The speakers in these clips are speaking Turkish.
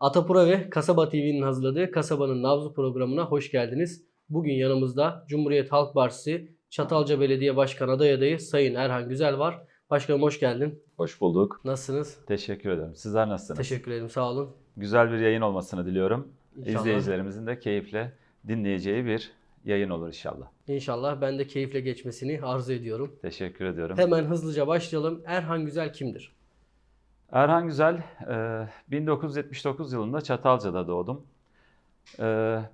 Atapura ve Kasaba TV'nin hazırladığı Kasabanın Nabzı programına hoş geldiniz. Bugün yanımızda Cumhuriyet Halk Partisi Çatalca Belediye Başkanı aday adayı Sayın Erhan Güzel var. Başkanım hoş geldin. Hoş bulduk. Nasılsınız? Teşekkür ederim. Sizler nasılsınız? Teşekkür ederim. Sağ olun. Güzel bir yayın olmasını diliyorum. İnşallah. İzleyicilerimizin de keyifle dinleyeceği bir yayın olur inşallah. İnşallah ben de keyifle geçmesini arzu ediyorum. Teşekkür ediyorum. Hemen hızlıca başlayalım. Erhan Güzel kimdir? Erhan Güzel, e, 1979 yılında Çatalca'da doğdum. E,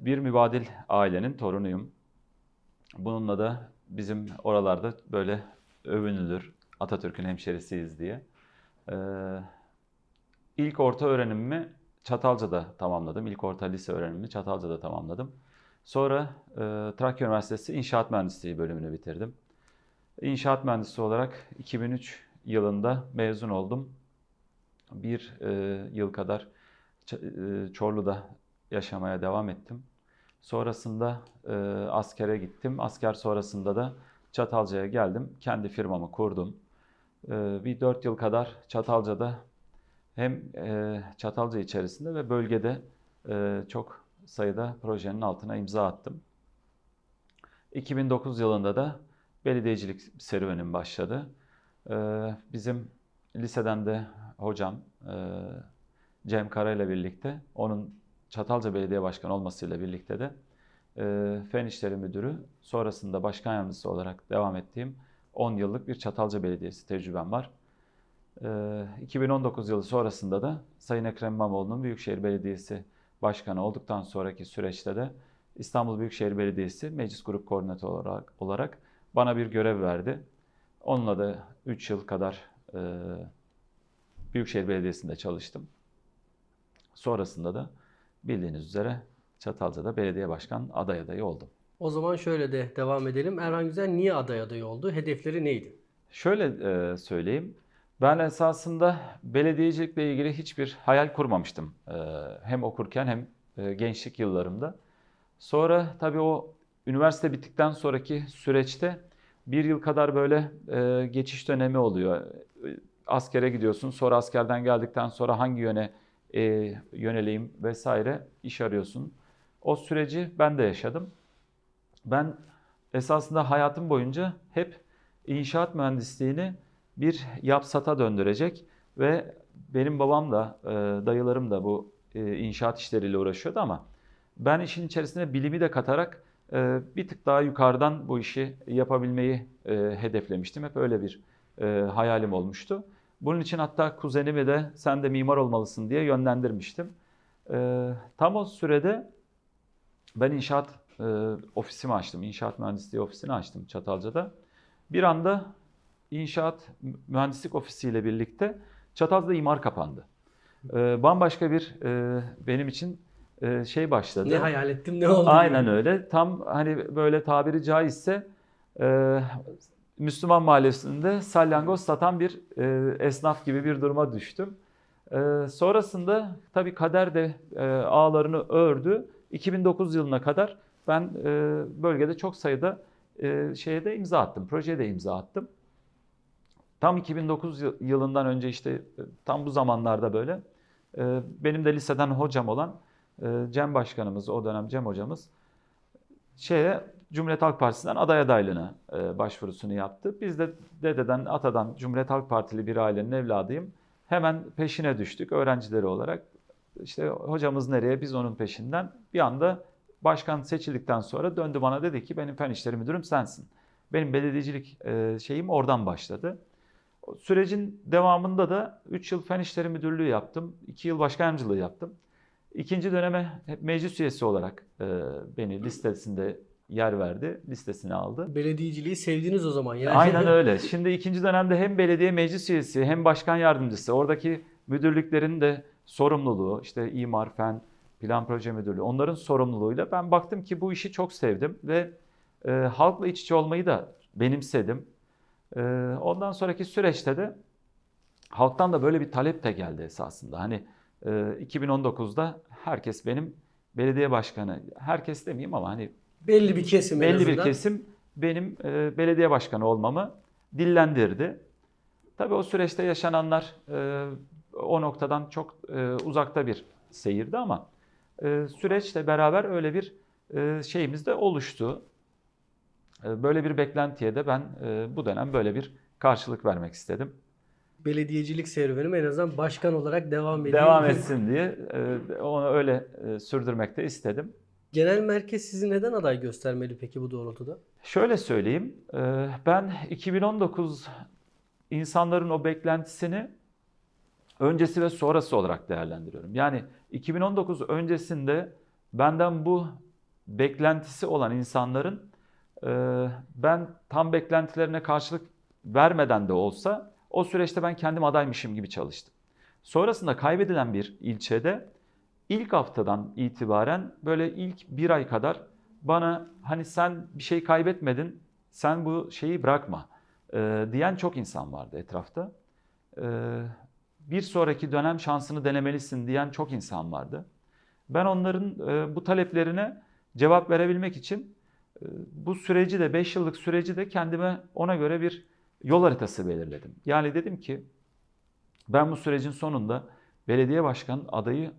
Bir mübadil ailenin torunuyum. Bununla da bizim oralarda böyle övünülür. Atatürk'ün hemşerisiyiz diye. E, İlk orta öğrenimimi Çatalca'da tamamladım. İlk orta lise öğrenimimi Çatalca'da tamamladım. Sonra e, Trakya Üniversitesi İnşaat Mühendisliği bölümünü bitirdim. İnşaat mühendisi olarak 2003 yılında mezun oldum. Bir e, yıl kadar e, Çorlu'da yaşamaya devam ettim. Sonrasında e, askere gittim. Asker sonrasında da Çatalca'ya geldim. Kendi firmamı kurdum. E, bir dört yıl kadar Çatalca'da hem e, Çatalca içerisinde ve bölgede e, çok sayıda projenin altına imza attım. 2009 yılında da belediyecilik serüvenim başladı. E, bizim liseden de hocam e, Cem Kara ile birlikte, onun Çatalca Belediye Başkanı olmasıyla birlikte de e, Fen İşleri Müdürü, sonrasında başkan yardımcısı olarak devam ettiğim 10 yıllık bir Çatalca Belediyesi tecrübem var. Ee, 2019 yılı sonrasında da Sayın Ekrem İmamoğlu'nun Büyükşehir Belediyesi Başkanı olduktan sonraki süreçte de İstanbul Büyükşehir Belediyesi Meclis Grup Koordinatörü olarak, olarak bana bir görev verdi. Onunla da 3 yıl kadar e, Büyükşehir Belediyesi'nde çalıştım. Sonrasında da bildiğiniz üzere Çatalca'da belediye başkan aday adayı oldum. O zaman şöyle de devam edelim. Erhan Güzel niye aday adayı oldu? Hedefleri neydi? Şöyle e, söyleyeyim. Ben esasında belediyecilikle ilgili hiçbir hayal kurmamıştım. E, hem okurken hem e, gençlik yıllarımda. Sonra tabii o üniversite bittikten sonraki süreçte bir yıl kadar böyle e, geçiş dönemi oluyor. Askere gidiyorsun. Sonra askerden geldikten sonra hangi yöne e, yöneleyim vesaire iş arıyorsun. O süreci ben de yaşadım. Ben esasında hayatım boyunca hep inşaat mühendisliğini bir yapsata döndürecek ve benim babam da e, dayılarım da bu e, inşaat işleriyle uğraşıyordu ama ben işin içerisine bilimi de katarak e, bir tık daha yukarıdan bu işi yapabilmeyi e, hedeflemiştim. Hep öyle bir e, hayalim olmuştu. Bunun için hatta kuzenimi de sen de mimar olmalısın diye yönlendirmiştim. E, tam o sürede ben inşaat e, ofisimi açtım. İnşaat mühendisliği ofisini açtım Çatalca'da. Bir anda inşaat mühendislik ofisiyle birlikte Çatalca'da imar kapandı. E, bambaşka bir e, benim için e, şey başladı. Ne hayal ettim ne oldu? Aynen öyle. Tam hani böyle tabiri caizse e, Müslüman mahallesinde salyangoz satan bir e, esnaf gibi bir duruma düştüm. E, sonrasında tabii kader de e, ağlarını ördü. 2009 yılına kadar ben e, bölgede çok sayıda e, şeye de imza attım, projeye de imza attım. Tam 2009 yıl- yılından önce işte e, tam bu zamanlarda böyle e, benim de liseden hocam olan e, Cem Başkanımız, o dönem Cem hocamız şeye Cumhuriyet Halk Partisi'nden aday adaylığına e, başvurusunu yaptı. Biz de dededen, atadan Cumhuriyet Halk Partili bir ailenin evladıyım. Hemen peşine düştük öğrencileri olarak. İşte hocamız nereye biz onun peşinden. Bir anda başkan seçildikten sonra döndü bana dedi ki benim fen işleri müdürüm sensin. Benim belediyecilik e, şeyim oradan başladı. Sürecin devamında da 3 yıl fen işleri müdürlüğü yaptım. 2 yıl başkan yardımcılığı yaptım. İkinci döneme meclis üyesi olarak e, beni listesinde yer verdi. Listesine aldı. Belediyeciliği sevdiniz o zaman yani. Aynen öyle. Şimdi ikinci dönemde hem belediye meclis üyesi hem başkan yardımcısı oradaki müdürlüklerin de sorumluluğu işte imar, fen, plan proje müdürlüğü onların sorumluluğuyla ben baktım ki bu işi çok sevdim ve e, halkla iç içe olmayı da benimsedim. E, ondan sonraki süreçte de halktan da böyle bir talep de geldi esasında. Hani e, 2019'da herkes benim belediye başkanı, herkes demeyeyim ama hani Belli bir kesim en belli bir azından. kesim benim e, belediye başkanı olmamı dillendirdi. Tabii o süreçte yaşananlar e, o noktadan çok e, uzakta bir seyirdi ama e, süreçle beraber öyle bir e, şeyimiz de oluştu. E, böyle bir beklentiye de ben e, bu dönem böyle bir karşılık vermek istedim. Belediyecilik serüvenim en azından başkan olarak devam ediyor. Devam etsin diye e, onu öyle e, sürdürmek de istedim. Genel merkez sizi neden aday göstermeli peki bu doğrultuda? Şöyle söyleyeyim, e, ben 2019 insanların o beklentisini öncesi ve sonrası olarak değerlendiriyorum. Yani 2019 öncesinde benden bu beklentisi olan insanların e, ben tam beklentilerine karşılık vermeden de olsa o süreçte ben kendim adaymışım gibi çalıştım. Sonrasında kaybedilen bir ilçede ilk haftadan itibaren böyle ilk bir ay kadar bana hani sen bir şey kaybetmedin, sen bu şeyi bırakma e, diyen çok insan vardı etrafta. E, bir sonraki dönem şansını denemelisin diyen çok insan vardı. Ben onların e, bu taleplerine cevap verebilmek için e, bu süreci de 5 yıllık süreci de kendime ona göre bir yol haritası belirledim. Yani dedim ki ben bu sürecin sonunda belediye başkan adayı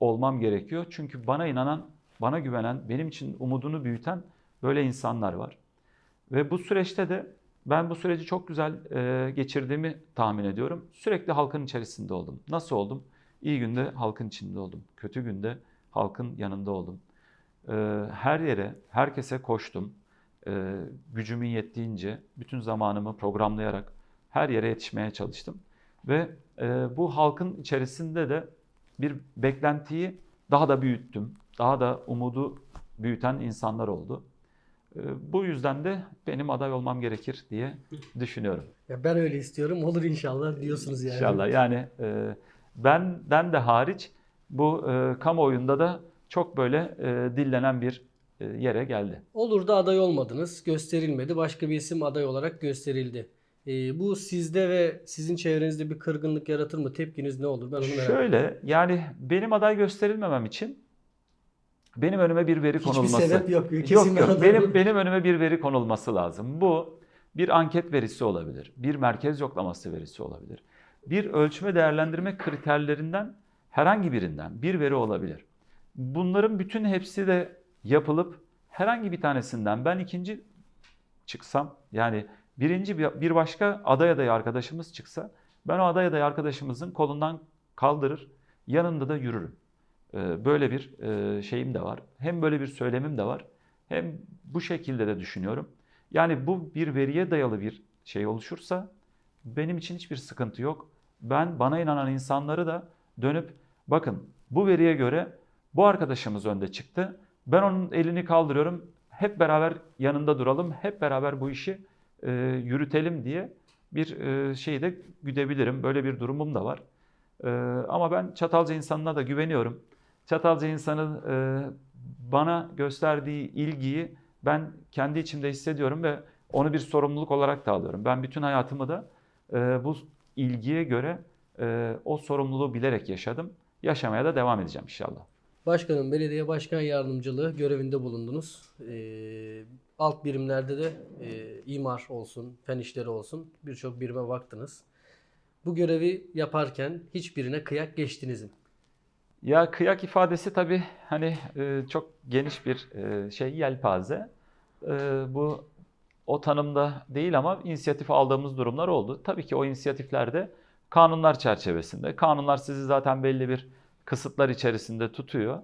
olmam gerekiyor. Çünkü bana inanan, bana güvenen, benim için umudunu büyüten böyle insanlar var. Ve bu süreçte de ben bu süreci çok güzel e, geçirdiğimi tahmin ediyorum. Sürekli halkın içerisinde oldum. Nasıl oldum? İyi günde halkın içinde oldum. Kötü günde halkın yanında oldum. E, her yere, herkese koştum. E, gücümün yettiğince bütün zamanımı programlayarak her yere yetişmeye çalıştım. Ve e, bu halkın içerisinde de bir beklentiyi daha da büyüttüm. Daha da umudu büyüten insanlar oldu. E, bu yüzden de benim aday olmam gerekir diye düşünüyorum. Ya ben öyle istiyorum. Olur inşallah diyorsunuz yani. İnşallah yani e, benden de hariç bu e, kamuoyunda da çok böyle e, dillenen bir e, yere geldi. Olur da aday olmadınız. Gösterilmedi. Başka bir isim aday olarak gösterildi. Ee, bu sizde ve sizin çevrenizde bir kırgınlık yaratır mı? Tepkiniz ne olur? Ben onu merak ediyorum. Şöyle yani benim aday gösterilmemem için benim önüme bir veri Hiçbir konulması. sebep yok. Yok Kesin yok aday benim yok. benim önüme bir veri konulması lazım. Bu bir anket verisi olabilir. Bir merkez yoklaması verisi olabilir. Bir ölçme değerlendirme kriterlerinden herhangi birinden bir veri olabilir. Bunların bütün hepsi de yapılıp herhangi bir tanesinden ben ikinci çıksam yani birinci bir başka aday adayı arkadaşımız çıksa ben o aday adayı arkadaşımızın kolundan kaldırır yanında da yürürüm. Ee, Böyle bir e, şeyim de var. Hem böyle bir söylemim de var. Hem bu şekilde de düşünüyorum. Yani bu bir veriye dayalı bir şey oluşursa benim için hiçbir sıkıntı yok. Ben bana inanan insanları da dönüp bakın bu veriye göre bu arkadaşımız önde çıktı. Ben onun elini kaldırıyorum. Hep beraber yanında duralım. Hep beraber bu işi e, yürütelim diye bir e, şeyi de güdebilirim. Böyle bir durumum da var. E, ama ben Çatalca insanına da güveniyorum. Çatalca insanın e, bana gösterdiği ilgiyi ben kendi içimde hissediyorum ve onu bir sorumluluk olarak da alıyorum. Ben bütün hayatımı da e, bu ilgiye göre e, o sorumluluğu bilerek yaşadım. Yaşamaya da devam edeceğim inşallah. Başkanım belediye başkan yardımcılığı görevinde bulundunuz. Ee, alt birimlerde de e, imar olsun, fen işleri olsun birçok birime baktınız. Bu görevi yaparken hiçbirine kıyak geçtiniz mi? Ya kıyak ifadesi tabii hani e, çok geniş bir e, şey yelpaze. E, bu o tanımda değil ama inisiyatif aldığımız durumlar oldu. Tabii ki o inisiyatiflerde kanunlar çerçevesinde. Kanunlar sizi zaten belli bir kısıtlar içerisinde tutuyor.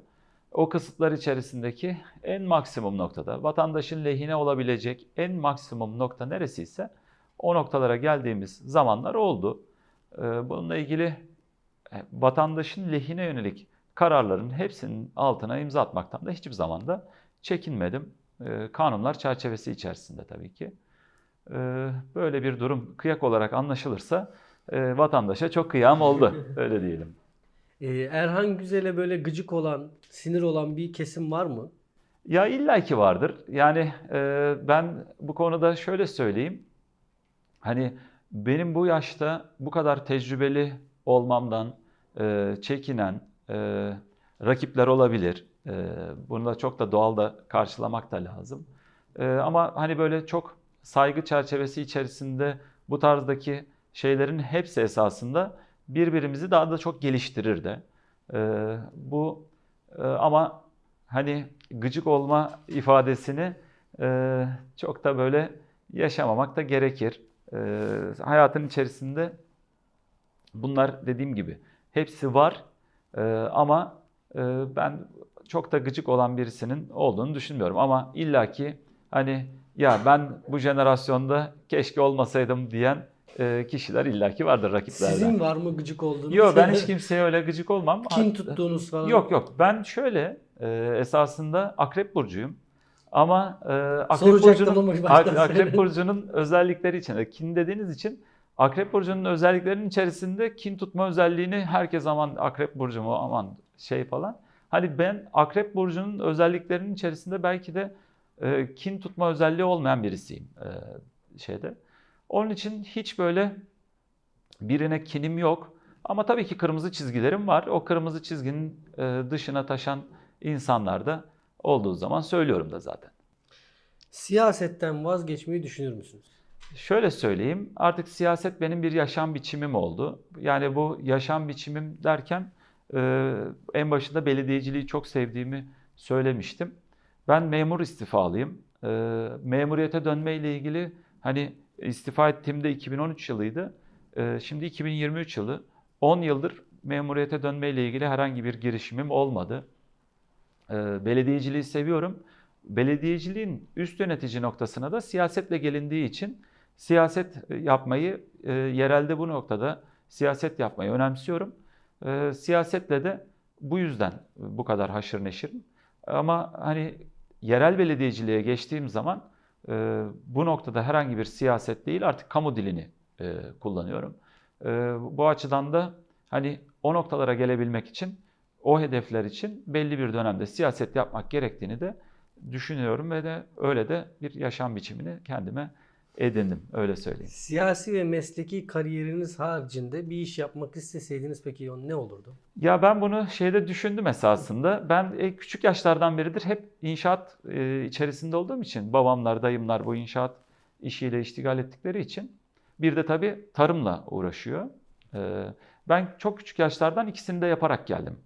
O kısıtlar içerisindeki en maksimum noktada vatandaşın lehine olabilecek en maksimum nokta neresiyse o noktalara geldiğimiz zamanlar oldu. E, bununla ilgili e, vatandaşın lehine yönelik kararların hepsinin altına imza atmaktan da hiçbir zaman da çekinmedim. E, Kanunlar çerçevesi içerisinde tabii ki. E, Böyle bir durum kıyak olarak anlaşılırsa e, vatandaşa çok kıyam oldu. Öyle diyelim. Ee, Erhan Güzel'e böyle gıcık olan, sinir olan bir kesim var mı? Ya illaki vardır. Yani e, ben bu konuda şöyle söyleyeyim. Hani benim bu yaşta bu kadar tecrübeli olmamdan e, çekinen e, rakipler olabilir. E, bunu da çok da doğal da karşılamak da lazım. E, ama hani böyle çok saygı çerçevesi içerisinde bu tarzdaki şeylerin hepsi esasında birbirimizi daha da çok geliştirir de. Ee, bu e, ama hani gıcık olma ifadesini e, çok da böyle yaşamamak da gerekir. Ee, hayatın içerisinde bunlar dediğim gibi hepsi var Ee, ama e, ben çok da gıcık olan birisinin olduğunu düşünmüyorum. Ama illaki hani ya ben bu jenerasyonda keşke olmasaydım diyen e, kişiler illaki vardır rakiplerden. Sizin var mı gıcık olduğunuz? Yok ben hiç kimseye öyle gıcık olmam. Kin tuttuğunuz falan. Yok yok ben şöyle e, esasında akrep burcuyum. Ama e, akrep burcunun akrep burcunun özellikleri için kin dediğiniz için akrep burcunun özelliklerinin içerisinde kin tutma özelliğini herkes aman akrep burcu mu aman şey falan. Hani ben akrep burcunun özelliklerinin içerisinde belki de e, kin tutma özelliği olmayan birisiyim e, şeyde. Onun için hiç böyle birine kinim yok. Ama tabii ki kırmızı çizgilerim var. O kırmızı çizginin e, dışına taşan insanlar da olduğu zaman söylüyorum da zaten. Siyasetten vazgeçmeyi düşünür müsünüz? Şöyle söyleyeyim, artık siyaset benim bir yaşam biçimim oldu. Yani bu yaşam biçimim derken e, en başında belediyeciliği çok sevdiğimi söylemiştim. Ben memur istifalıyım. E, memuriyete dönme ile ilgili hani istifa ettiğimde 2013 yılıydı. E, şimdi 2023 yılı. 10 yıldır memuriyete dönme ile ilgili herhangi bir girişimim olmadı. E, belediyeciliği seviyorum. Belediyeciliğin üst yönetici noktasına da siyasetle gelindiği için siyaset yapmayı e, yerelde bu noktada siyaset yapmayı önemsiyorum. E, siyasetle de bu yüzden bu kadar haşır neşirim. Ama hani yerel belediyeciliğe geçtiğim zaman e, bu noktada herhangi bir siyaset değil artık kamu dilini e, kullanıyorum. E, bu açıdan da hani o noktalara gelebilmek için o hedefler için belli bir dönemde siyaset yapmak gerektiğini de düşünüyorum ve de öyle de bir yaşam biçimini kendime edindim öyle söyleyeyim. Siyasi ve mesleki kariyeriniz haricinde bir iş yapmak isteseydiniz peki o ne olurdu? Ya ben bunu şeyde düşündüm esasında. Ben e, küçük yaşlardan beridir hep inşaat e, içerisinde olduğum için babamlar, dayımlar bu inşaat işiyle iştigal ettikleri için bir de tabii tarımla uğraşıyor. E, ben çok küçük yaşlardan ikisini de yaparak geldim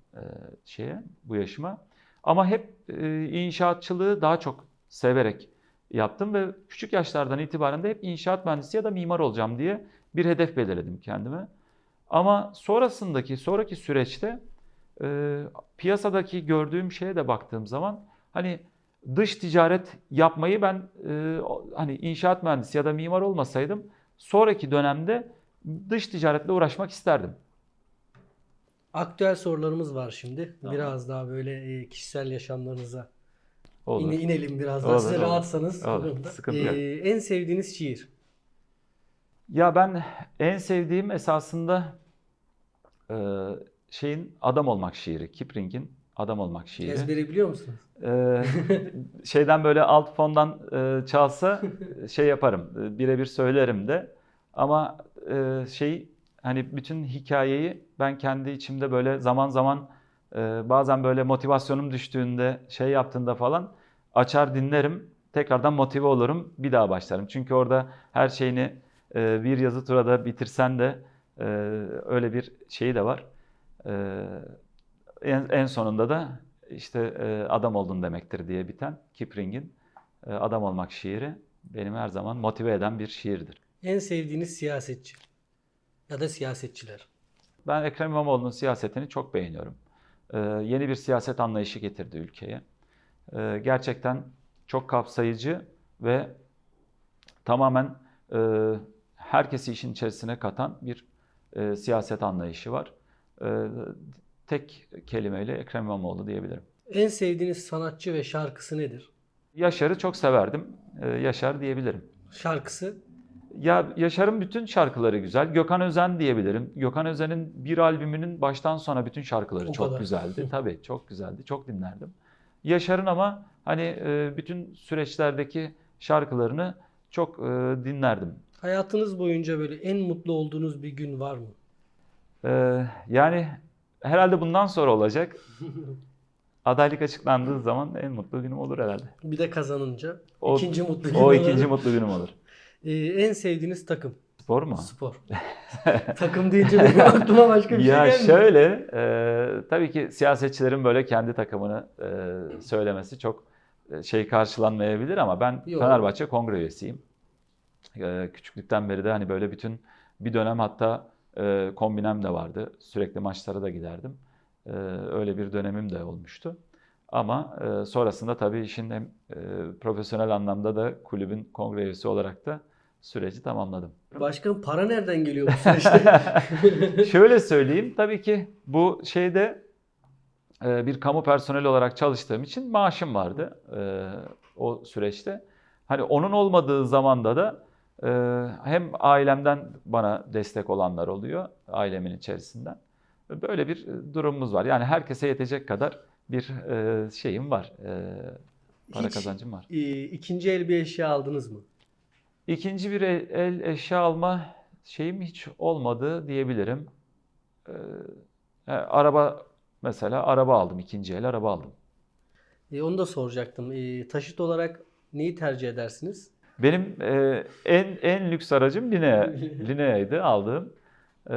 şeye bu yaşıma. Ama hep inşaatçılığı daha çok severek yaptım ve küçük yaşlardan itibaren de hep inşaat mühendisi ya da mimar olacağım diye bir hedef belirledim kendime. Ama sonrasındaki, sonraki süreçte e, piyasadaki gördüğüm şeye de baktığım zaman hani dış ticaret yapmayı ben e, hani inşaat mühendisi ya da mimar olmasaydım sonraki dönemde dış ticaretle uğraşmak isterdim. Aktüel sorularımız var şimdi. Tamam. Biraz daha böyle e, kişisel yaşamlarınıza Olur. ine- inelim biraz daha. Olur, Size olur. rahatsanız. Olur, konuda. sıkıntı yok. E, en sevdiğiniz şiir? Ya ben en sevdiğim esasında e, şeyin Adam Olmak şiiri, Kipling'in Adam Olmak şiiri. Ezberi biliyor musunuz? Ee, şeyden böyle alt fondan e, çalsa şey yaparım, e, birebir söylerim de. Ama e, şey hani bütün hikayeyi ben kendi içimde böyle zaman zaman e, bazen böyle motivasyonum düştüğünde şey yaptığında falan açar dinlerim. Tekrardan motive olurum, bir daha başlarım. Çünkü orada her şeyini e, bir yazı turada bitirsen de e, öyle bir şeyi de var. E, en, en sonunda da işte e, adam oldun demektir diye biten Kipling'in e, Adam Olmak şiiri benim her zaman motive eden bir şiirdir. En sevdiğiniz siyasetçi? Ya da siyasetçiler? Ben Ekrem İmamoğlu'nun siyasetini çok beğeniyorum. E, yeni bir siyaset anlayışı getirdi ülkeye. E, gerçekten çok kapsayıcı ve tamamen e, herkesi işin içerisine katan bir e, siyaset anlayışı var. E, tek kelimeyle Ekrem İmamoğlu diyebilirim. En sevdiğiniz sanatçı ve şarkısı nedir? Yaşar'ı çok severdim. Ee, Yaşar diyebilirim. Şarkısı Ya Yaşar'ın bütün şarkıları güzel. Gökhan Özen diyebilirim. Gökhan Özen'in bir albümünün baştan sona bütün şarkıları O çok kadar. güzeldi. Tabii çok güzeldi. Çok dinlerdim. Yaşar'ın ama hani e, bütün süreçlerdeki şarkılarını çok e, dinlerdim. hayatınız boyunca böyle en mutlu olduğunuz bir gün var mı? Ee, yani herhalde bundan sonra olacak. Adaylık açıklandığı zaman en mutlu günüm olur herhalde. Bir de kazanınca O- ikinci mutlu gün O olur. ikinci mutlu günüm olur. Ee, en sevdiğiniz takım? Spor mu? Spor. Takım deyince benim aklıma başka bir ya şey gelmiyor. şöyle, e, tabii ki siyasetçilerin böyle kendi takımını e, söylemesi çok e, şey karşılanmayabilir ama ben Yok. Fenerbahçe kongre üyesiyim. E, küçüklükten beri de hani böyle bütün bir dönem hatta e, kombinem de vardı. Sürekli maçlara da giderdim. E, öyle bir dönemim de olmuştu. Ama e, sonrasında tabii işin hem e, profesyonel anlamda da kulübün kongre üyesi olarak da süreci tamamladım. Başkanım para nereden geliyor bu süreçte? Şöyle söyleyeyim, tabii ki bu şeyde e, bir kamu personeli olarak çalıştığım için maaşım vardı e, o süreçte. Hani onun olmadığı zamanda da e, hem ailemden bana destek olanlar oluyor, ailemin içerisinden. Böyle bir durumumuz var. Yani herkese yetecek kadar bir e, şeyim var, e, para Hiç- kazancım var. Ee, ikinci el bir eşya aldınız mı? İkinci bir el, el eşya alma şeyim hiç olmadı diyebilirim. Ee, e, araba mesela araba aldım, ikinci el araba aldım. Ee, onu da soracaktım. Ee, taşıt olarak neyi tercih edersiniz? Benim e, en en lüks aracım Linea, Linea'ydı aldığım. E,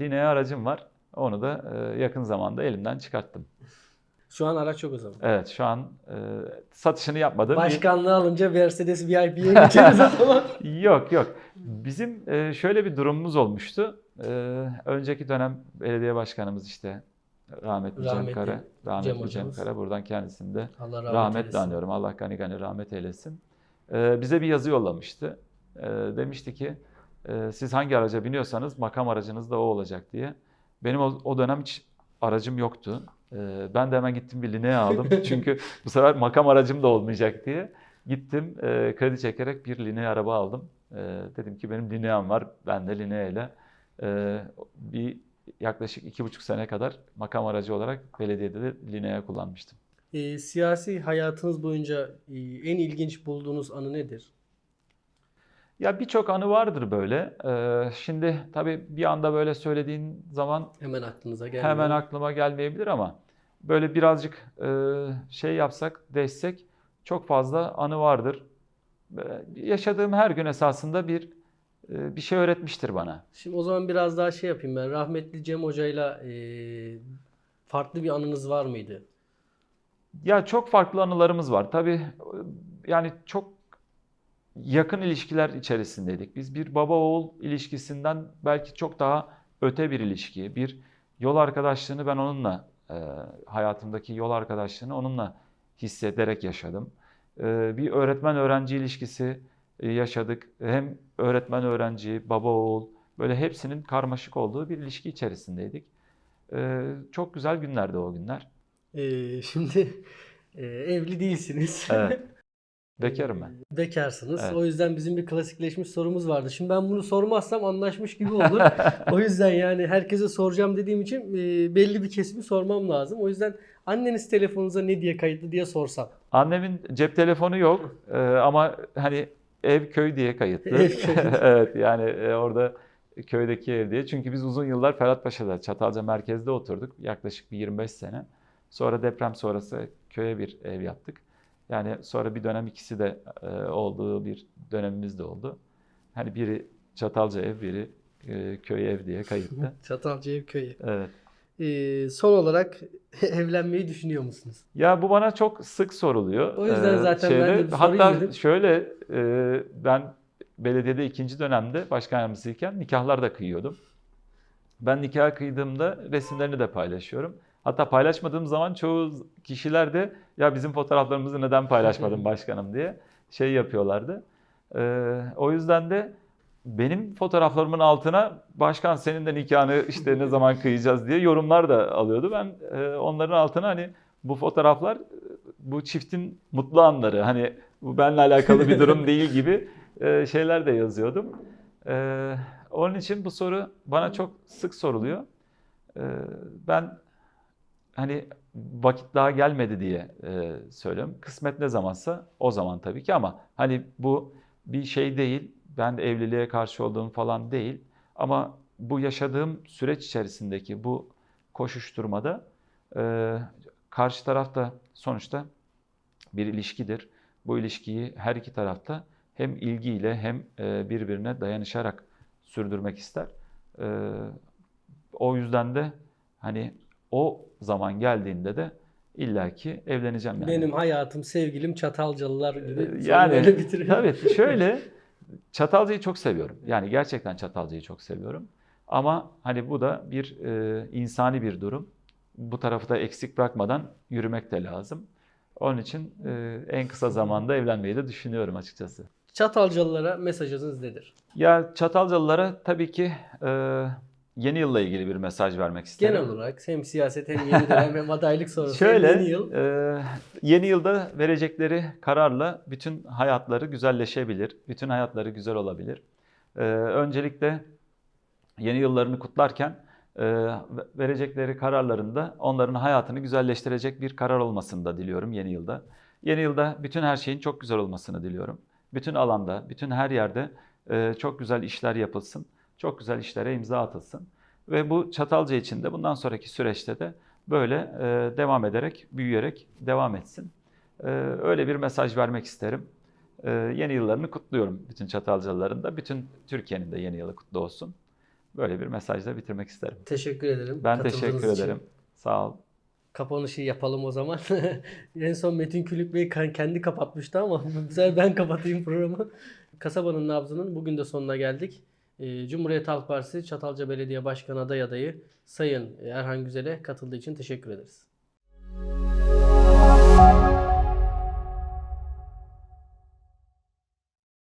Linea aracım var. Onu da e, yakın zamanda elimden çıkarttım. Şu an araç yok o zaman. Evet şu an e, satışını yapmadım. Başkanlığı alınca Mercedes VIP'ye geçeriz o zaman. Yok yok. Bizim e, şöyle bir durumumuz olmuştu. E, önceki dönem belediye başkanımız işte rahmetli, Cem Rahmetli Kara, rahmetli Cem Cem. Kara buradan kendisini de Allah rahmet, rahmetle anıyorum. Allah gani gani rahmet eylesin. E, bize bir yazı yollamıştı. E, demişti ki e, siz hangi araca biniyorsanız makam aracınız da o olacak diye. Benim o, o dönem hiç aracım yoktu. E, ben de hemen gittim bir Linea aldım. Çünkü bu sefer makam aracım da olmayacak diye. Gittim e, kredi çekerek bir Linea araba aldım. E, dedim ki benim Linea'm var. Ben de Linea ile e, bir yaklaşık iki buçuk sene kadar makam aracı olarak belediyede de Linea kullanmıştım. Ee, siyasi hayatınız boyunca e, en ilginç bulduğunuz anı nedir? Ya birçok anı vardır böyle. E, şimdi tabii bir anda böyle söylediğin zaman Hemen aklınıza gelmiyor. hemen aklıma gelmeyebilir ama böyle birazcık e, şey yapsak, değişsek çok fazla anı vardır. E, yaşadığım her gün esasında bir e, bir şey öğretmiştir bana. Şimdi o zaman biraz daha şey yapayım ben. Rahmetli Cem Hoca'yla e, farklı bir anınız var mıydı? Ya çok farklı anılarımız var. Tabii yani çok yakın ilişkiler içerisindeydik. Biz bir baba oğul ilişkisinden belki çok daha öte bir ilişki, bir yol arkadaşlığını ben onunla e, hayatımdaki yol arkadaşlığını onunla hissederek yaşadım. E, bir öğretmen öğrenci ilişkisi e, yaşadık. Hem öğretmen öğrenci, baba oğul böyle hepsinin karmaşık olduğu bir ilişki içerisindeydik. E, çok güzel günlerdi o günler. Ee, şimdi e, evli değilsiniz. Evet. Bekarım ben. Bekarsınız. Evet. O yüzden bizim bir klasikleşmiş sorumuz vardı. Şimdi ben bunu sormazsam anlaşmış gibi olur. o yüzden yani herkese soracağım dediğim için e, belli bir kesimi sormam lazım. O yüzden anneniz telefonunuza ne diye kayıtlı diye sorsam. Annemin cep telefonu yok Ee, ama hani ev köy diye kayıtlı. Ev köy. evet yani e, orada köydeki ev diye. Çünkü biz uzun yıllar Ferhatpaşa'da Çatalca merkezde oturduk yaklaşık bir 25 sene. Sonra deprem sonrası köye bir ev yaptık. Yani sonra bir dönem ikisi de e, olduğu bir dönemimiz de oldu. Hani biri Çatalca ev, biri e, köy ev diye kayıtlı. Çatalca ev köyü. Evet. Ee, son olarak evlenmeyi düşünüyor musunuz? Ya bu bana çok sık soruluyor. O yüzden Ee, zaten ben de Hatta dedim. şöyle e, ben belediyede ikinci dönemde başkan yardımcısıyken nikahlar da kıyıyordum. Ben nikah kıydığımda resimlerini de paylaşıyorum. Hatta paylaşmadığım zaman çoğu kişiler de ya bizim fotoğraflarımızı neden paylaşmadın başkanım diye şey yapıyorlardı. Ee, o yüzden de benim fotoğraflarımın altına başkan senin de nikahını işte ne zaman kıyacağız diye yorumlar da alıyordu. Ben e, onların altına hani bu fotoğraflar e, bu çiftin mutlu anları hani bu benimle alakalı bir durum değil gibi e, şeyler de yazıyordum. E, onun için bu soru bana çok sık soruluyor. E, ben hani vakit daha gelmedi diye e, söylüyorum. Kısmet ne zamansa o zaman tabii ki ama hani bu bir şey değil. Ben de evliliğe karşı olduğum falan değil. Ama bu yaşadığım süreç içerisindeki bu koşuşturmada e, karşı tarafta sonuçta bir ilişkidir. Bu ilişkiyi her iki tarafta hem ilgiyle hem e, birbirine dayanışarak sürdürmek ister. Ee, o yüzden de hani o zaman geldiğinde de illaki evleneceğim yani. Benim hayatım, sevgilim Çatalcalılar gibi. Ee, yani öyle bitiriyor. tabii şöyle Çatalca'yı çok seviyorum. Yani gerçekten Çatalca'yı çok seviyorum. Ama hani bu da bir e, insani bir durum. Bu tarafı da eksik bırakmadan yürümek de lazım. Onun için e, en kısa zamanda evlenmeyi de düşünüyorum açıkçası. Çatalcalılara mesajınız nedir? Ya Çatalcalılara tabii ki e, yeni yılla ilgili bir mesaj vermek isterim. Genel olarak hem siyaset hem yeni dönem hem adaylık sonrası Şöyle, yeni yıl. e, yeni yılda verecekleri kararla bütün hayatları güzelleşebilir, bütün hayatları güzel olabilir. E, öncelikle yeni yıllarını kutlarken e, verecekleri kararlarında onların hayatını güzelleştirecek bir karar olmasını da diliyorum yeni yılda. Yeni yılda bütün her şeyin çok güzel olmasını diliyorum. Bütün alanda, bütün her yerde e, çok güzel işler yapılsın, çok güzel işlere imza atılsın. Ve bu Çatalca için de bundan sonraki süreçte de böyle e, devam ederek, büyüyerek devam etsin. E, öyle bir mesaj vermek isterim. E, yeni yıllarını kutluyorum bütün Çatalcalıların da, bütün Türkiye'nin de yeni yılı kutlu olsun. Böyle bir mesajla bitirmek isterim. Teşekkür ederim. Ben teşekkür için. ederim. Sağ ol. Kapanışı yapalım o zaman. en son Metin Külük Bey kendi kapatmıştı ama bu sefer ben kapatayım programı. Kasabanın nabzının bugün de sonuna geldik. Ee, Cumhuriyet Halk Partisi Çatalca Belediye Başkanı aday adayı Sayın Erhan Güzel'e katıldığı için teşekkür ederiz.